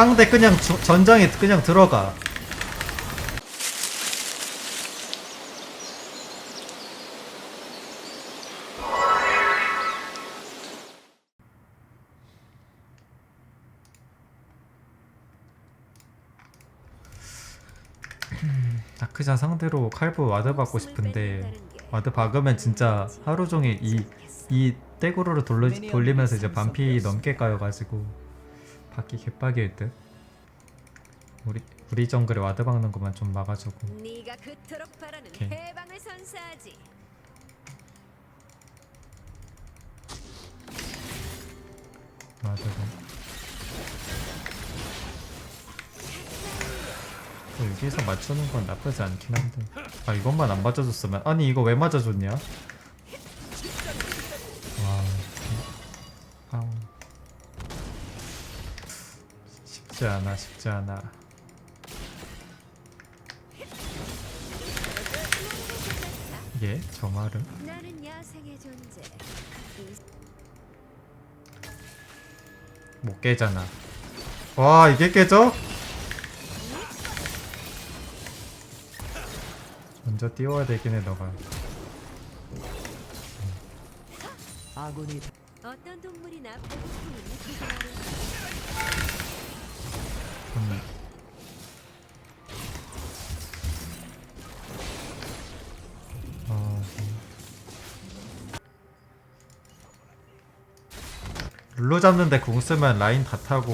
상대 그냥 주- 전장에 그냥 들어가. 다크자 상대로 칼부 와드 받고 싶은데 와드 박으면 진짜 하루 종일 이, 이 떼구르를 돌려, 돌리면서 이제 반피 넘게 까여가지고 받기 개빡일 듯. 우리 우리 정글에 와드 박는 것만 좀 막아주고. 네가 그토록 바라는 오케이. 해방을 선사하지. 와드가. 어, 여기서 맞추는 건 나쁘지 않긴 한데. 아 이것만 안 맞아줬으면. 아니 이거 왜 맞아줬냐 쉽지 않아 쉽지 않아 예? 저 말은? 나는 야생의 존재. 이못 깨잖아 와 이게 깨져? 먼저 띄워야 되긴 해 너가 아군이 어떤 동물이나 배고픔을 룰루 잡는데 공 쓰면 라인 다 타고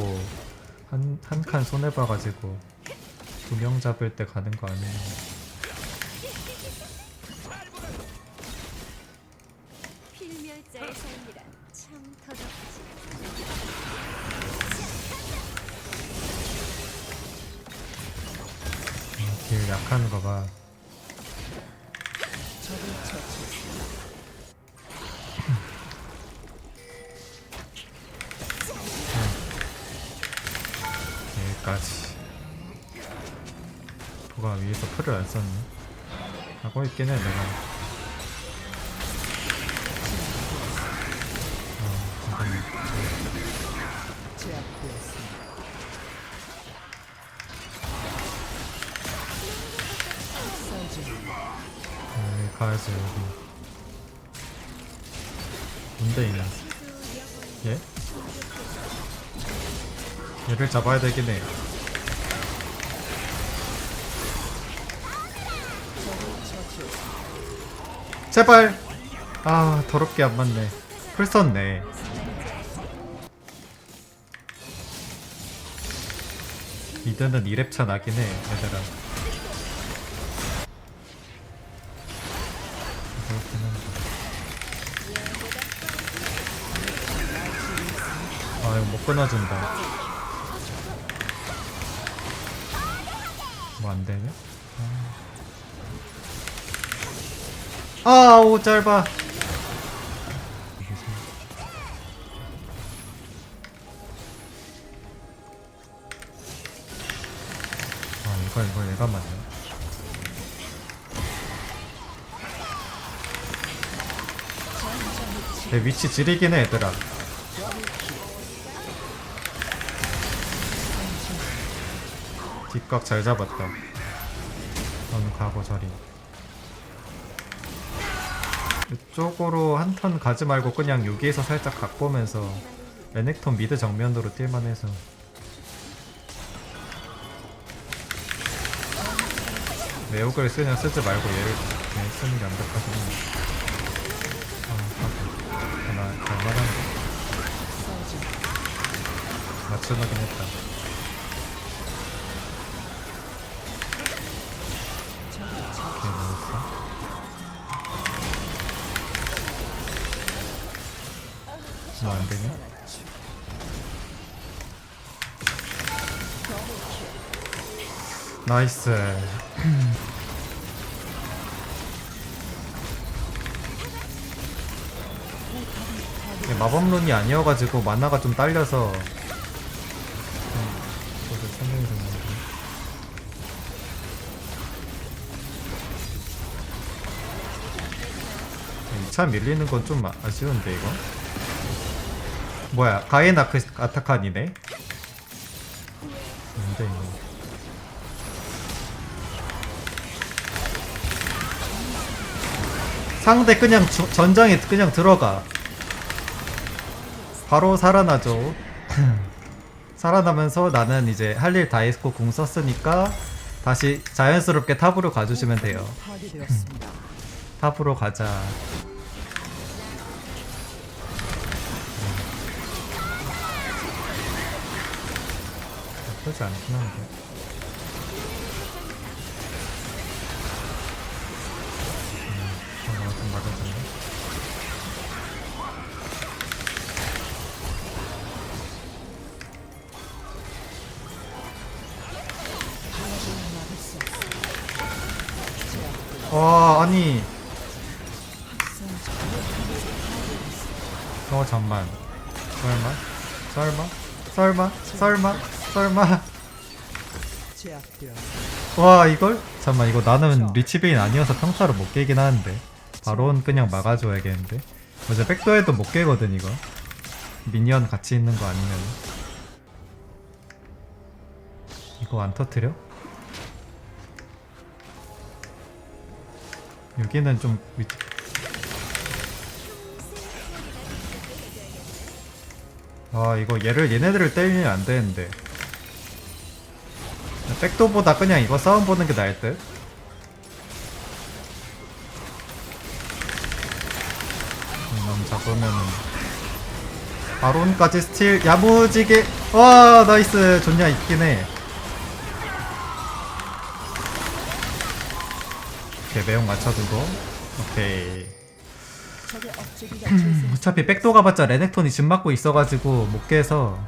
한 한 칸 손해 봐가지고 두 명 잡을 때 가는 거 아니야? 필멸자의. 길 약한 거 봐. 위에서 풀을 안 썼네. 하고 있긴 해, 내가. 어, 잠깐만. 서진 여기 가야지, 여기. 뭔데, 이냐. 예? 얘를 잡아야 되긴 해. 제발! 아, 더럽게 안 맞네. 풀 썼네. 미드는 2렙차 나긴 해, 얘들아. 아, 이거 못 끊어준다. 뭐 안 되냐? 아, 아우, 짧아. 아, 이거, 이거 얘가 맞네. 내 위치 지리긴 해, 얘들아. 뒷각 잘 잡았다. 너는 가고 저리. 이쪽으로 한 턴 가지 말고 그냥 여기에서 살짝 각 보면서 레넥톤 미드 정면으로 뛸만 해서. 매혹을 쓰냐 쓰지 말고 얘를 그냥 쓰는 게 해. 아. 하나, 갈만한데. 맞춰놓긴 했다. 뭐 안되냐? 나이스. 이게 마법룬이 아니어가지고 만화가 좀 딸려서. 2차 밀리는 건 좀 아쉬운데 이거 뭐야 가이나크 아타칸이네 상대 그냥 저, 전장에 그냥 들어가. 바로 살아나죠. 살아나면서 나는 이제 할 일 다 했고 궁 썼으니까 다시 자연스럽게 탑으로 가주시면 돼요. 탑으로 가자. 나쁘지 않긴 한데 음, 어, 좀 맞아주네 와 아니. 어 잠만. 설마? 설마? 설마? 설마 설마. 와 이걸? 잠만 이거 나는 리치베인 아니어서 평타로 못 깨긴 하는데. 바론 그냥 막아줘야겠는데. 어제 백도에도 못 깨거든 이거. 미니언 같이 있는 거 아니면. 이거 안 터트려? 여기는 좀 위치 아 이거 얘를 얘네들을 때리면 안 되는데 백도보다 그냥 이거 싸움 보는 게 나을 듯. 이놈 잡으면은. 바론까지 스틸 야무지게. 와 나이스. 좋냐 있긴 해. 오케이 매운 맞춰두고. 오케이. 재생 어차피 백도 가봤자 레넥톤이 집 맞고 있어가지고 못 깨서